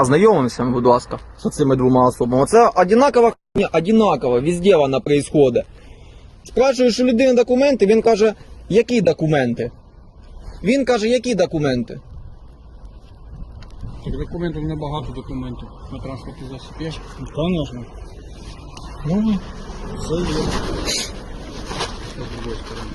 Ознайомимося, будь ласка, з цими двома особами. Це одинакова хуйня, одинаково, везде вона происходить. Спрашуєш у людини документи, він каже, які документи? Він каже, які документи? Так документів небагато документів на транспортний засіб є. Звісно. Ну, Все є. З другої сторони.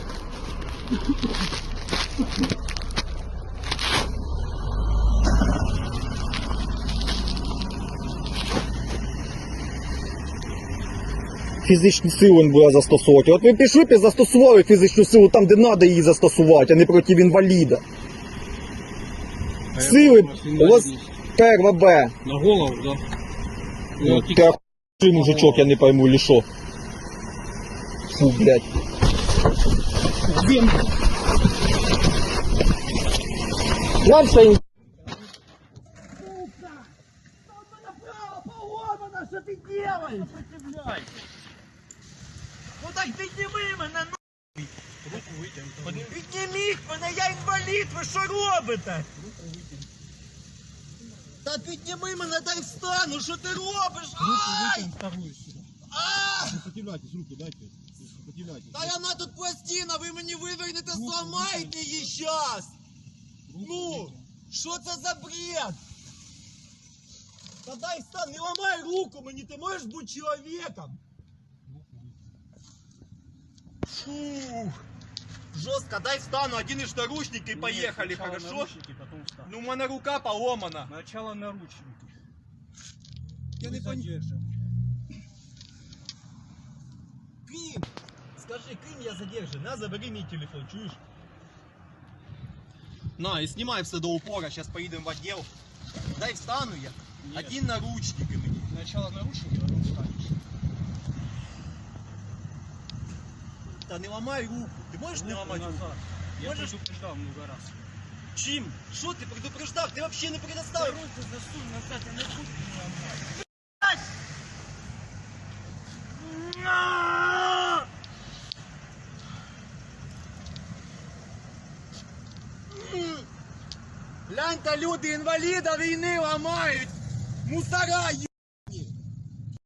Фізичну силу він буде застосовувати. От ви пішли б і застосували фізичну силу там, де треба її застосувати, а не проти інваліда. А Сили яка у вас перва Б. На голову, да? Ну, Ну, ти охуєвший мужичок, я не пойму, или що. Фу, блядь. Він. Нам це ін- поломано, что ты делаешь? Сопротивляйся. Ну так підніми мене, ну. Руку витягнути. Підніміть мене, я інвалід, ви що робите? Та підніми мене, дай встану, що ти робиш? Ай! вторую сюди. А! Сопротивляйтесь, руки дайте. Сопротивляйтесь. Та вона тут пластина, ви мені вивернете, зламаєте її щас! Ну, що це за бред? Та дай встань, не ламай руку мені, ти можеш бути чоловіком? Фух. Жестко, дай встану, оденешь наручники и поехали, хорошо? Наручники, потом встань. Ну, у меня рука поломана. Начало наручники. Я не понял. Крим! Скажи, Крим я задержан, на, забери мой телефон, чуешь? На, и снимай все до упора, сейчас поедем в отдел. Дай встану я. Нет. Один наручник и мне. Начало наручники, потом встанешь. Да не ломай руку. Ты можешь не ломать руку? назад. Я Можешь- предупреждал много раз. Чим? Что ты предупреждал? Ты вообще не предоставил. Руку засунь назад, я не буду ломать. Гляньте, люди інваліда війни ламають. Мусора,